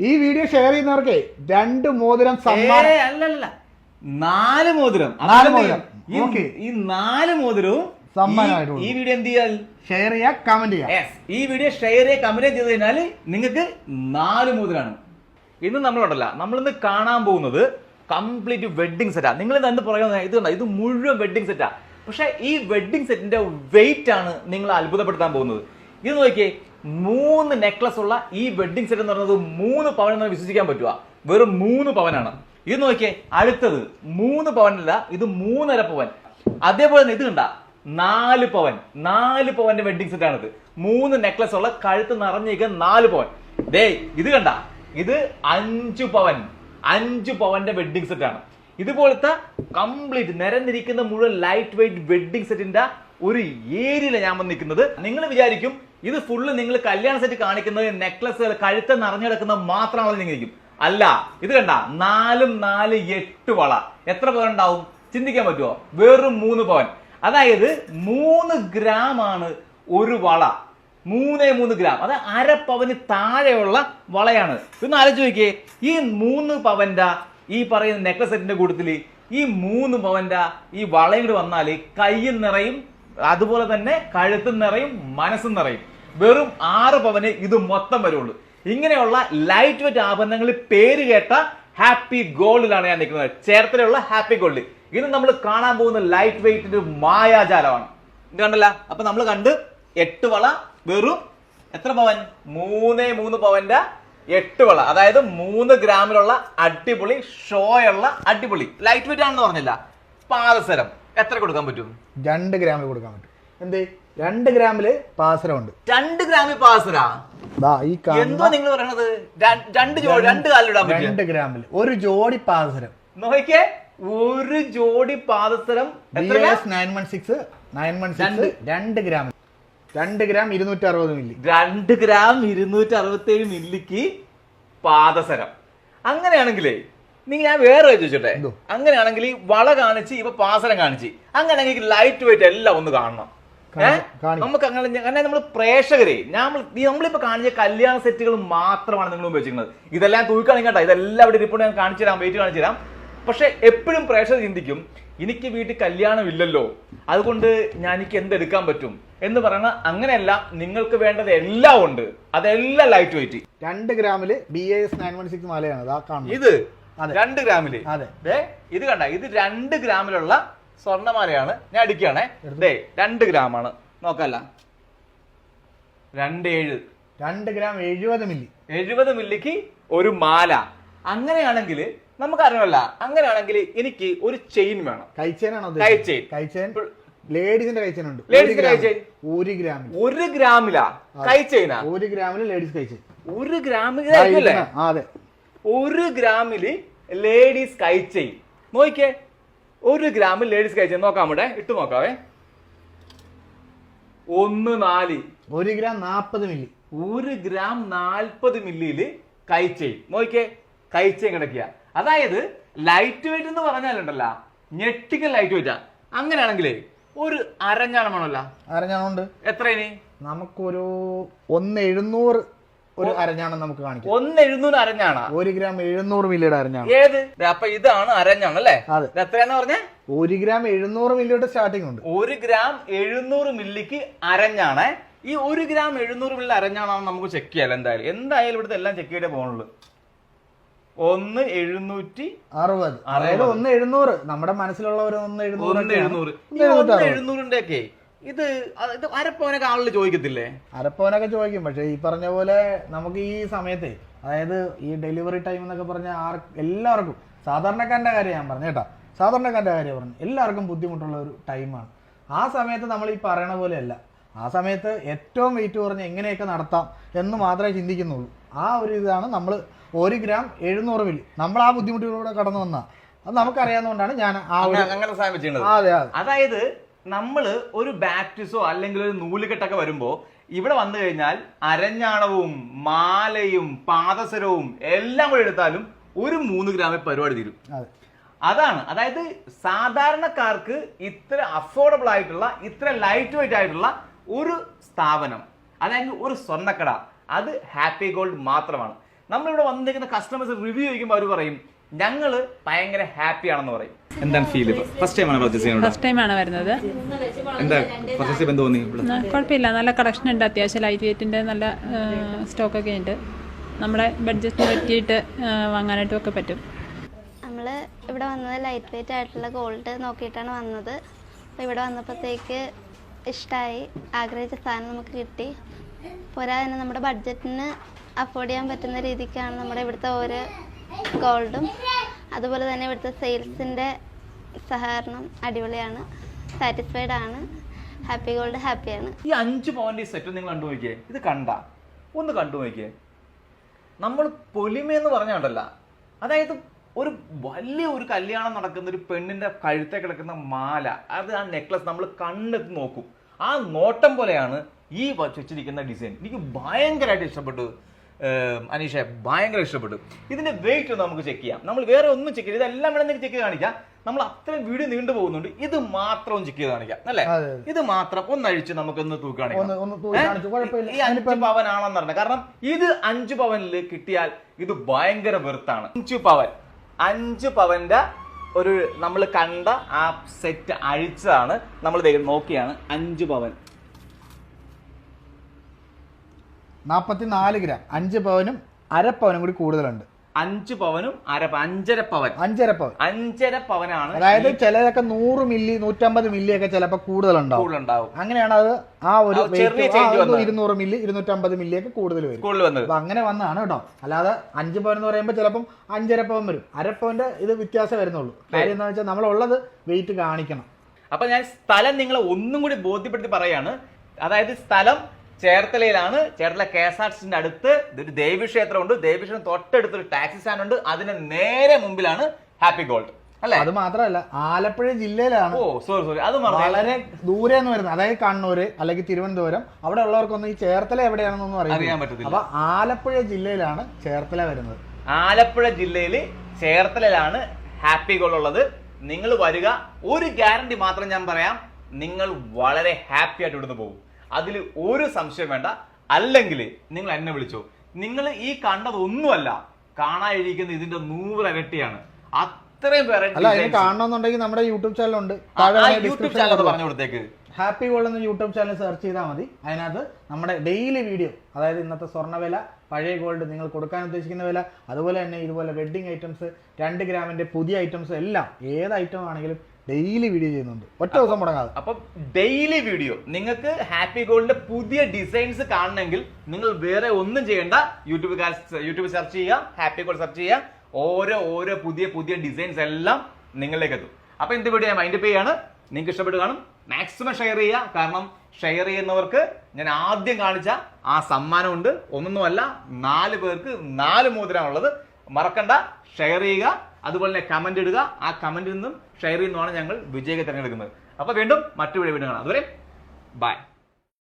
ഈ video share ചെയ്യുന്നവർക്ക് രണ്ട് മോതിരം സമ്മാനം. അല്ലല്ല. നാല് മോതിരം. നാല് മോതിരം. ഈ- നാല് മോതിരവും സമ്മാനമായിട്ട് ഈ- വീഡിയോ എന്ത് ചെയ്യാൽ ഷെയർ ചെയ്യുക കമന്റ് ചെയ്യുക. ഈ വീഡിയോ ഷെയർ ചെയ്യുക കമന്റ് ചെയ്ത് കഴിഞ്ഞാൽ നിങ്ങൾക്ക് നാല് മോതിരാണ്. ഇന്ന് നമ്മളുണ്ടല്ല. നമ്മളിന്ന് കാണാൻ പോകുന്നത് കംപ്ലീറ്റ് വെഡിങ് സെറ്റാ നിങ്ങൾ എന്ത് പറയുന്നത്? ഇത് കണ്ടോ, ഇത് മുഴുവൻ വെഡിങ് സെറ്റാ പക്ഷേ ഈ വെഡിങ് സെറ്റിന്റെ വെയിറ്റ് ആണ് നിങ്ങൾ അത്ഭുതപ്പെടുത്താൻ പോകുന്നത്. ഇത് നോക്കിയേ മൂന്ന് നെക്ലസ് ഉള്ള ഈ വെഡിങ് സെറ്റ് എന്ന് പറയുന്നത് മൂന്ന് പവൻ എന്ന് വിശ്വസിക്കാൻ പറ്റുക. വെറും മൂന്ന് പവനാണ്. ഇത് നോക്കിയേ അടുത്തത് മൂന്ന് പവനല്ല ഇത് മൂന്നര പവൻ. അതേപോലെ തന്നെ ഇത് കണ്ട നാല് പവൻ. നാല് പവന്റെ വെഡിങ് സെറ്റ് ആണിത്. മൂന്ന് നെക്ലസ് ഉള്ള കഴുത്ത് നിറഞ്ഞിരിക്കുന്ന നാല് പവൻ. ദേ ഇത് കണ്ട ഇത് അഞ്ചു പവൻ. അഞ്ചു പവന്റെ വെഡിങ് സെറ്റ് ആണ്. ഇതുപോലത്തെ കംപ്ലീറ്റ് നിരന്നിരിക്കുന്ന മുഴുവൻ ലൈറ്റ് വെയിറ്റ് വെഡിങ് സെറ്റിന്റെ ഒരു ഏരിയയിലാണ് ഞാൻ വന്നിരിക്കുന്നത്. നിങ്ങൾ വിചാരിക്കും ഇത് ഫുള്ള് നിങ്ങൾ കല്യാണ സെറ്റ് കാണിക്കുന്നത് നെക്ലസ് കഴുത്ത് നിറഞ്ഞു കിടക്കുന്ന മാത്രമാണെന്ന് നിങ്ങൾ ഇരിക്കും അല്ല ഇത് കണ്ട നാലും നാല് എട്ട് വള. എത്ര പവൻ ഉണ്ടാവും? ചിന്തിക്കാൻ പറ്റുമോ വെറും മൂന്ന് പവൻ. അതായത് മൂന്ന് ഗ്രാം ആണ് ഒരു വള. മൂന്നേ മൂന്ന് ഗ്രാം അത് അര പവന് താഴെയുള്ള വളയാണ്. ഇന്ന് ആലോചിച്ച് നോക്കിയേ. ഈ മൂന്ന് പവന്റെ ഈ പറയുന്ന നെക്ലസ് സെറ്റിന്റെ കൂട്ടത്തിൽ ഈ മൂന്ന് പവന്റെ ഈ വളയും കൂടി വന്നാൽ കയ്യും നിറയും അതുപോലെ തന്നെ കഴുത്തും നിറയും മനസ്സും നിറയും. വെറും ആറ് പവന് ഇത് മൊത്തം വരുള്ളൂ. ഇങ്ങനെയുള്ള ലൈറ്റ് വെയിറ്റ് ആഭരണങ്ങളിൽ പേര് കേട്ട ഹാപ്പി ഗോൾഡിലാണ് ഞാൻ നിൽക്കുന്നത്. ചേർത്തലയുള്ള ഹാപ്പി ഗോൾഡ് ഇത് നമ്മൾ കാണാൻ പോകുന്ന ലൈറ്റ് വെയിറ്റിന്റെ മായാജാലമാണ്. ഇത് കണ്ടല്ല? അപ്പൊ നമ്മൾ കണ്ട് എട്ട് വള വെറും എത്ര പവൻ? മൂന്നേ മൂന്ന് പവന്റെ എട്ട് വള. അതായത് മൂന്ന് ഗ്രാമിലുള്ള അടിപൊളി ഷോയുള്ള അടിപൊളി. ലൈറ്റ് വെയിറ്റ് ആണെന്ന് പറഞ്ഞില്ല. പാദസരം. എത്ര കൊടുക്കാൻ പറ്റും? രണ്ട് ഗ്രാമിൽ കൊടുക്കാൻ പറ്റും. എന്ത്? രണ്ട് ഗ്രാമിൽ ഉണ്ട് രണ്ട് ഗ്രാമിൽ പാസര? ഈ എന്തോ നിങ്ങൾ പറയണത്? രണ്ട് ജോഡി രണ്ട് കാലിടാൻ രണ്ട് ഗ്രാമിൽ ഒരു ജോഡി പാദസരം നോക്കിയേ ഒരു ജോഡി പാദസരം. Nine one six nine one രണ്ട്. സിക്സ് രണ്ട്. ഗ്രാമിൽ രണ്ട് ഗ്രാം ഇരുന്നൂറ്റി അറുപത് മില്ലി. രണ്ട് ഗ്രാം ഇരുന്നൂറ്റി അറുപത്തി ഏഴ് മില്ലിക്ക് പാദസരം. അങ്ങനെയാണെങ്കിലേ നീ ഞാൻ വേറെ ചോദിച്ചോട്ടെ? അങ്ങനെയാണെങ്കിൽ വള കാണിച്ച് ഇപ്പൊ പാസരം കാണിച്ച്. അങ്ങനെയാണെങ്കിൽ ലൈറ്റ് വെയിറ്റ് എല്ലാം ഒന്ന് കാണണം. നമുക്ക് അങ്ങനെ അങ്ങനെ നമ്മൾ പ്രേക്ഷകരെ ഞാൻ നമ്മളിപ്പോ കാണിച്ച കല്യാണ സെറ്റുകൾ മാത്രമാണ് നിങ്ങൾ ഉപയോഗിക്കുന്നത് ഇതെല്ലാം തൂക്കാണെങ്കിൽ കേട്ടോ. ഇതെല്ലാം ഇവിടെ റിപ്പോർട്ട് ഞാൻ കാണിച്ചു തരാം വെയിറ്റ് കാണിച്ചു തരാം. പക്ഷെ എപ്പോഴും പ്രേക്ഷകർ ചിന്തിക്കും എനിക്ക് വീട്ടിൽ കല്യാണം ഇല്ലല്ലോ അതുകൊണ്ട് ഞാൻ എനിക്ക് എന്തെടുക്കാൻ പറ്റും? എന്ന് പറയുന്ന അങ്ങനെയല്ല നിങ്ങൾക്ക് വേണ്ടത് എല്ലാം ഉണ്ട്. അതെല്ലാം ലൈറ്റ് വെയിറ്റ് രണ്ട് ഗ്രാമിൽ B S nine one six മാലയാണ്. ഇത്. രണ്ട് ഗ്രാമിൽ. അതെ. ഇത് കണ്ട ഇത് രണ്ട് ഗ്രാമിലുള്ള സ്വർണമാലയാണ്. ഞാൻ അടിക്കുകയാണേ. ദേ രണ്ട് ആണ് നോക്കല്ല. രണ്ട് ഏഴ്. രണ്ട് ഗ്രാം എഴുപത് മില്ലി. എഴുപത് മില്ലിക്ക് ഒരു മാല. അങ്ങനെയാണെങ്കിൽ നമുക്കറിയാമല്ല അങ്ങനെയാണെങ്കിൽ എനിക്ക് ഒരു ചെയിൻ വേണം. കൈച്ചേനാണോ കൈച്ചെയിൻ. കൈച്ചേൻ? ലേഡീസിന്റെ കൈച്ചേൻ ഉണ്ട് Ladies ന്റെ കൈച്ചെയിൻ. ഒരു ഗ്രാം ഒരു ഗ്രാമിലാ? കൈ ചെയിനാ? ഒരു ഗ്രാമിൽ ലേഡീസ് കൈച്ചേൻ ഒരു ഗ്രാമിൽ അതെ. ഒരു ഗ്രാമിൽ ലേഡീസ് കൈ ചെയിൻ. നോക്കിയേ. ഒരു ഗ്രാമിൽ ലേഡീസ് കഴിച്ചത് നോക്കാം ഇവിടെ. ഇട്ട് നോക്കാവേ. ഒന്ന് നാല്. ഒരു ഗ്രാം നാൽപ്പത് മില്ലി. ഒരു ഗ്രാം നാൽപ്പത് മില്ലിയിൽ കൈ ചെയിൻ നോക്കിയേ കൈ കിടക്കുക. അതായത് ലൈറ്റ് വെയിറ്റ് എന്ന് പറഞ്ഞാലുണ്ടല്ല ഞെട്ടിക്കൽ ലൈറ്റ് വെയിറ്റാ അങ്ങനെയാണെങ്കിലേ ഒരു അരഞ്ഞാണം വേണമല്ല. അരഞ്ഞാണുണ്ട് എത്ര ഇനി? നമുക്കൊരു ഒന്ന് എഴുന്നൂറ് ഒരു അരഞ്ഞാണം നമുക്ക് കാണിക്കാം. ഒന്ന് എഴുന്നൂറ് അരഞ്ഞാണ? ഒരു ഗ്രാം എഴുന്നൂറ് മില്ലിയുടെ അരഞ്ഞാണ്. ഏത്? അപ്പൊ ഇതാണ് അരഞ്ഞാണ് അല്ലേ? എത്രയാന്ന് പറഞ്ഞേ? ഒരു ഗ്രാം എഴുന്നൂറ് മില്ലിയുടെ സ്റ്റാർട്ടിംഗ് ഉണ്ട്. ഒരു ഗ്രാം എഴുന്നൂറ് മില്ലിക്ക് അരഞ്ഞാണ്. ഈ ഒരു ഗ്രാം എഴുന്നൂറ് മില്ലി അരഞ്ഞാണെന്ന് നമുക്ക് ചെക്ക് ചെയ്യാം എന്തായാലും. എന്തായാലും ഇവിടുത്തെ എല്ലാം ചെക്ക് ചെയ്തേ പോകുന്നുള്ളൂ ഒന്ന് എഴുന്നൂറ്റി അറുപത്. അതായത് ഒന്ന് എഴുന്നൂറ്. നമ്മുടെ മനസ്സിലുള്ളവർ ഒന്ന് എഴുന്നൂറ്. ഒന്ന് എഴുന്നൂറ് എഴുന്നൂറിന്റെ ഒക്കെ ഇത് ഇത് അരപ്പവനൊക്കെ ആളുകൾ ചോദിക്കത്തില്ലേ? അരപ്പവനൊക്കെ ചോദിക്കും. പക്ഷേ ഈ പറഞ്ഞ പോലെ നമുക്ക് ഈ സമയത്തെ അതായത് ഈ ഡെലിവറി ടൈം എന്നൊക്കെ പറഞ്ഞ ആർ എല്ലാവർക്കും സാധാരണക്കാരന്റെ കാര്യം ഞാൻ പറഞ്ഞു കേട്ടോ. സാധാരണക്കാരന്റെ കാര്യം പറഞ്ഞു. എല്ലാവർക്കും ബുദ്ധിമുട്ടുള്ള ഒരു ടൈമാണ് ആ സമയത്ത് നമ്മൾ ഈ പറയണ പോലെയല്ല. ആ സമയത്ത് ഏറ്റവും വെയിറ്റ് കുറഞ്ഞ് എങ്ങനെയൊക്കെ നടത്താം എന്ന് മാത്രമേ ചിന്തിക്കുന്നുള്ളൂ. ആ ഒരു ഇതാണ് നമ്മൾ ഒരു ഗ്രാം എഴുന്നൂറ് മില്ലി. നമ്മൾ ആ ബുദ്ധിമുട്ടിലൂടെ കടന്നു വന്ന. അത് നമുക്കറിയാവുന്നതുകൊണ്ടാണ് ഞാൻ ആ ഒരു അതെ. അതായത് നമ്മൾ ഒരു ബാപ്റ്റിസോ അല്ലെങ്കിൽ ഒരു നൂലുകെട്ടൊക്കെ വരുമ്പോൾ ഇവിടെ വന്നു കഴിഞ്ഞാൽ അരഞ്ഞാണവും മാലയും പാദസരവും എല്ലാം കൂടെ എടുത്താലും ഒരു മൂന്ന് ഗ്രാമേ പരിപാടി തീരും. അതാണ്. അതായത് സാധാരണക്കാർക്ക് ഇത്ര അഫോർഡബിൾ ആയിട്ടുള്ള ഇത്ര ലൈറ്റ് വെയിറ്റ് ആയിട്ടുള്ള ഒരു സ്ഥാപനം അതായത് ഒരു സ്വർണക്കട അത് ഹാപ്പി ഗോൾഡ് മാത്രമാണ്. നമ്മളിവിടെ വന്നിരിക്കുന്ന കസ്റ്റമേഴ്സ് റിവ്യൂ ചോദിക്കുമ്പോൾ അവർ പറയും ഞങ്ങൾ ഭയങ്കര ഹാപ്പി ആണെന്ന് പറയും. എന്താണ് ഫീൽ ഫസ്റ്റ് ടൈം ആണ് പർച്ചേസ് ചെയ്യുന്നത് ഫസ്റ്റ് ടൈമാണ് വരുന്നത്. എന്താ പർച്ചേസ് ചെയ്യുമ്പോൾ തോന്നി കുഴപ്പമില്ല. നല്ല കളക്ഷൻ ഉണ്ട് അത്യാവശ്യം. ലൈറ്റ് വെയിറ്റിന്റെ നല്ല സ്റ്റോക്ക് ഒക്കെ ഉണ്ട്. നമ്മുടെ ബഡ്ജറ്റിന് പറ്റിയിട്ട് വാങ്ങാനായിട്ടും ഒക്കെ പറ്റും. നമ്മൾ ഇവിടെ വന്നത് ലൈറ്റ് വെയിറ്റ് ആയിട്ടുള്ള ഗോൾഡ് നോക്കിയിട്ടാണ് വന്നത്. അപ്പോൾ ഇവിടെ വന്നപ്പോഴത്തേക്ക് ഇഷ്ടമായി ആഗ്രഹിച്ച സാധനം നമുക്ക് കിട്ടി. പോരാ തന്നെ നമ്മുടെ ബഡ്ജറ്റിന് അഫോർഡ് ചെയ്യാൻ പറ്റുന്ന രീതിക്കാണ് നമ്മുടെ ഇവിടുത്തെ ഓരോ ഗോൾഡും അതുപോലെ തന്നെ ഇവിടുത്തെ സെയിൽസിന്റെ സഹകരണം അടിപൊളിയാണ് സാറ്റിസ്ഫൈഡ് ആണ് ഹാപ്പി ഗോൾഡ് ഹാപ്പിയാണ് ഈ അഞ്ച് പോയിന്റ് സെറ്റ് നിങ്ങൾ കണ്ടു നോക്കിയേ ഇത് കണ്ട ഒന്ന് കണ്ടു നോക്കിയേ നമ്മൾ പൊലിമയെന്ന് പറഞ്ഞുണ്ടല്ല അതായത് ഒരു വലിയ ഒരു കല്യാണം നടക്കുന്ന ഒരു പെണ്ണിന്റെ കഴുത്തെ കിടക്കുന്ന മാല അത് ആ നെക്ലസ് നമ്മൾ കണ്ണെത്തി നോക്കും. ആ നോട്ടം പോലെയാണ് ഈ വച്ചിരിക്കുന്ന ഡിസൈൻ എനിക്ക് ഭയങ്കരമായിട്ട് ഇഷ്ടപ്പെട്ടു. അനീഷ ഭയങ്കര ഇഷ്ടപ്പെട്ടു. ഇതിന്റെ വെയിറ്റ് ഒന്ന് നമുക്ക് ചെക്ക് ചെയ്യാം. നമ്മൾ വേറെ ഒന്നും ചെക്ക് ചെയ്ത് ഇതെല്ലാം നിങ്ങൾക്ക് ചെക്ക് ചെയ്ത് കാണിക്കാം. നമ്മൾ അത്രയും വീഡിയോ നീണ്ടു പോകുന്നുണ്ട്. ഇത് മാത്രം ചെക്ക് ചെയ്ത് കാണിക്കാം. അല്ലേ? ഇത് മാത്രം ഒന്നഴിച്ച് നമുക്കൊന്ന് തൂക്കി കാണിക്കാം. ഈ അഞ്ച് പവനാണെന്ന് പറഞ്ഞത് കാരണം ഇത് അഞ്ച് പവനിൽ കിട്ടിയാൽ ഇത് ഭയങ്കര വെറുത്താണ്. അഞ്ച് പവൻ. അഞ്ച് പവന്റെ ഒരു നമ്മൾ കണ്ട ആ സെറ്റ് അഴിച്ചതാണ് നമ്മൾ നോക്കിയാണ്. അഞ്ച് പവൻ. നാൽപ്പത്തി നാല് ഗ്രാം. അഞ്ച് പവനും അരപ്പവനും പവനും കൂടി കൂടുതലുണ്ട്. അഞ്ച് പവനും അര അഞ്ചര പവൻ. അഞ്ചര പവൻ. അഞ്ചര പവനാണ് അതായത് ചിലതൊക്കെ നൂറ് മില്ലി നൂറ്റമ്പത് മില്ലി ഒക്കെ ചിലപ്പോൾ കൂടുതലുണ്ടാവും. കൂടുതലുണ്ടാവും. അങ്ങനെയാണ് അത് ആ ഒരു ഇരുന്നൂറ് മില്ലി ഇരുന്നൂറ്റമ്പത് മില്ലി ഒക്കെ കൂടുതൽ വരും. കൂടുതൽ വന്നത്. അങ്ങനെ വന്നതാണ് കേട്ടോ. അല്ലാതെ അഞ്ച് പവൻ എന്ന് പറയുമ്പോൾ ചിലപ്പം അഞ്ചര പവൻ വരും. അരപ്പവന്റെ ഇത് വ്യത്യാസം വരുന്നുള്ളൂ. കാര്യം എന്താ വെച്ചാൽ നമ്മളുള്ളത് വെയിറ്റ് കാണിക്കണം. അപ്പൊ ഞാൻ സ്ഥലം നിങ്ങളെ ഒന്നും കൂടി ബോധ്യപ്പെടുത്തി പറയാണ്. അതായത് സ്ഥലം ചേർത്തലയിലാണ്. ചേർത്തല കെ എസ് ആർ ടിന്റെ അടുത്ത്. ഇതൊരു ദേവീക്ഷേത്രമുണ്ട് ദേവീക്ഷേത്രം തൊട്ടടുത്ത് ഒരു ടാക്സി സ്റ്റാൻഡ് ഉണ്ട് അതിന് നേരെ മുമ്പിലാണ് ഹാപ്പി ഗോൾഡ്. അല്ലെ? അത് മാത്രമല്ല ആലപ്പുഴ ജില്ലയിലാണ്. ഓ സോറി സോറി അത് വളരെ ദൂരെ എന്ന് വരുന്നത്. അതായത് കണ്ണൂര് അല്ലെങ്കിൽ തിരുവനന്തപുരം. അവിടെ ഉള്ളവർക്കൊന്നും ഈ ചേർത്തല എവിടെയാണെന്നൊന്നും അറിയാൻ പറ്റത്തില്ല. അപ്പൊ ആലപ്പുഴ ജില്ലയിലാണ് ചേർത്തല വരുന്നത്. ആലപ്പുഴ ജില്ലയിൽ ചേർത്തലയിലാണ് ഹാപ്പി ഗോൾഡ് ഉള്ളത്. നിങ്ങൾ വരിക. ഒരു ഗ്യാരണ്ടി മാത്രം ഞാൻ പറയാം. നിങ്ങൾ വളരെ ഹാപ്പി ആയിട്ട് ഇവിടുന്ന് പോകും. അതിൽ ഒരു സംശയം വേണ്ട. അല്ലെങ്കിൽ നിങ്ങൾ എന്നെ വിളിച്ചോ. നിങ്ങൾ ഈ കണ്ടതൊന്നുമല്ല കാണാതിരിക്കുന്ന ഇതിന്റെ നൂറിരട്ടിയാണ് അത്രയും അല്ല കാണണമെന്നുണ്ടെങ്കിൽ നമ്മുടെ യൂട്യൂബ് ചാനലുണ്ട് യൂട്യൂബ് ചാനൽ പറഞ്ഞു കൊടുത്തേക്ക്. ഹാപ്പി ഗോൾഡ് എന്ന യൂട്യൂബ് ചാനൽ സെർച്ച് ചെയ്താൽ മതി. അതിനകത്ത് നമ്മുടെ ഡെയിലി വീഡിയോ അതായത് ഇന്നത്തെ സ്വർണവില പഴയ ഗോൾഡ് നിങ്ങൾ കൊടുക്കാൻ ഉദ്ദേശിക്കുന്ന വില അതുപോലെ തന്നെ ഇതുപോലെ വെഡിങ് ഐറ്റംസ് രണ്ട് ഗ്രാമിന്റെ പുതിയ ഐറ്റംസ് എല്ലാം ഏത് ഐറ്റം ആണെങ്കിലും ഡെയിലി വീഡിയോ ചെയ്യുന്നുണ്ട്. ഒറ്റ ദിവസം മുടങ്ങാതെ. അപ്പൊ ഡെയിലി വീഡിയോ. നിങ്ങൾക്ക് ഹാപ്പി ഗോൾഡിന്റെ പുതിയ ഡിസൈൻസ് കാണണമെങ്കിൽ നിങ്ങൾ വേറെ ഒന്നും ചെയ്യേണ്ട. യൂട്യൂബ് യൂട്യൂബ് സെർച്ച് ചെയ്യുക ഹാപ്പി ഗോൾഡ് സെർച്ച് ചെയ്യുക. ഓരോ ഓരോ പുതിയ പുതിയ ഡിസൈൻസ് എല്ലാം നിങ്ങളിലേക്ക് എത്തും. അപ്പൊ എന്ത് വീഡിയോ ഞാൻ മൈൻഡ് ചെയ്യാണ്? നിങ്ങൾക്ക് ഇഷ്ടപ്പെട്ട് കാണും. മാക്സിമം ഷെയർ ചെയ്യുക. കാരണം ഷെയർ ചെയ്യുന്നവർക്ക് ഞാൻ ആദ്യം കാണിച്ച ആ സമ്മാനമുണ്ട്. ഒന്നൊന്നുമല്ല നാല് പേർക്ക് നാല് മോതിരാണുള്ളത്. മറക്കണ്ട. ഷെയർ ചെയ്യുക. അതുപോലെ തന്നെ കമന്റ് ഇടുക. ആ കമന്റിൽ നിന്നും ഷെയർ ചെയ്യുന്നതാണ് ഞങ്ങൾ വിജയകെ തിരഞ്ഞെടുക്കുന്നത്. അപ്പൊ വീണ്ടും മറ്റു വീഡിയോ കാണാം. അതുവരെ ബൈ